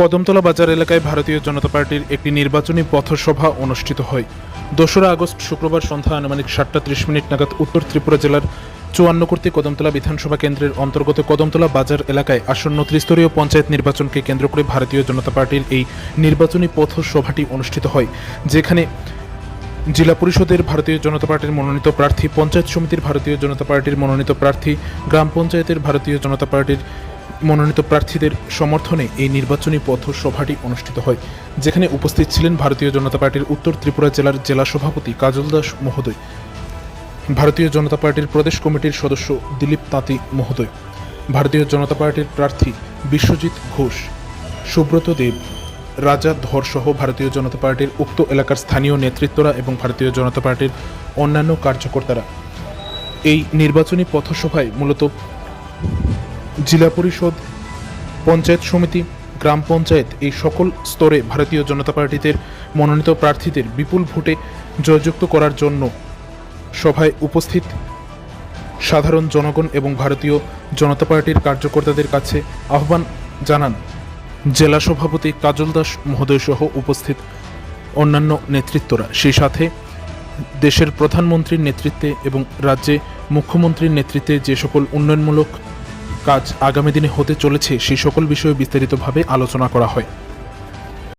কদমতলা বাজার এলাকায় ভারতীয় জনতা পার্টির একটি নির্বাচনী পথসভা অনুষ্ঠিত হয়। দোসরা আগস্ট শুক্রবার সন্ধ্যা আনুমানিক সাতটা ত্রিশ মিনিট নাগাদ উত্তর ত্রিপুরা জেলার চুয়ান্ন কর্তৃক কদমতলা বিধানসভা কেন্দ্রের অন্তর্গত কদমতলা বাজার এলাকায় আসন্ন ত্রিস্তরীয় পঞ্চায়েত নির্বাচনকে কেন্দ্র করে ভারতীয় জনতা পার্টির এই নির্বাচনী পথসভাটি অনুষ্ঠিত হয়, যেখানে জেলা পরিষদের ভারতীয় জনতা পার্টির মনোনীত প্রার্থী, পঞ্চায়েত সমিতির ভারতীয় জনতা পার্টির মনোনীত প্রার্থী, গ্রাম পঞ্চায়েতের ভারতীয় জনতা পার্টির মনোনীত প্রার্থীদের সমর্থনে এই নির্বাচনী পথ সভাটি অনুষ্ঠিত হয়, যেখানে উপস্থিত ছিলেন ভারতীয় জনতা পার্টির উত্তর ত্রিপুরা জেলার জেলা সভাপতি কাজল দাস মহোদয়, ভারতীয় জনতা পার্টির প্রদেশ কমিটির সদস্য দিলীপ তাঁতি মহোদয়, ভারতীয় জনতা পার্টির প্রার্থী বিশ্বজিৎ ঘোষ, সুব্রত দেব, রাজা ধর সহ ভারতীয় জনতা পার্টির উক্ত এলাকার স্থানীয় নেতৃত্বরা এবং ভারতীয় জনতা পার্টির অন্যান্য কার্যকর্তারা। এই নির্বাচনী পথসভায় মূলত জেলা পরিষদ, পঞ্চায়েত সমিতি, গ্রাম পঞ্চায়েত এই সকল স্তরে ভারতীয় জনতা পার্টিদের মনোনীত প্রার্থীদের বিপুল ভোটে জয়যুক্ত করার জন্য সভায় উপস্থিত সাধারণ জনগণ এবং ভারতীয় জনতা পার্টির কার্যকর্তাদের কাছে আহ্বান জানান। জেলা সভাপতি কাজল দাস মহোদয় সহ উপস্থিত অন্যান্য নেতৃত্বরা। সেই সাথে দেশের প্রধানমন্ত্রীর নেতৃত্বে এবং রাজ্যে মুখ্যমন্ত্রীর নেতৃত্বে যে সকল উন্নয়নমূলক কাজ আগামী দিনে হতে চলেছে সেই সকল বিষয়ে বিস্তারিতভাবে আলোচনা করা হয়।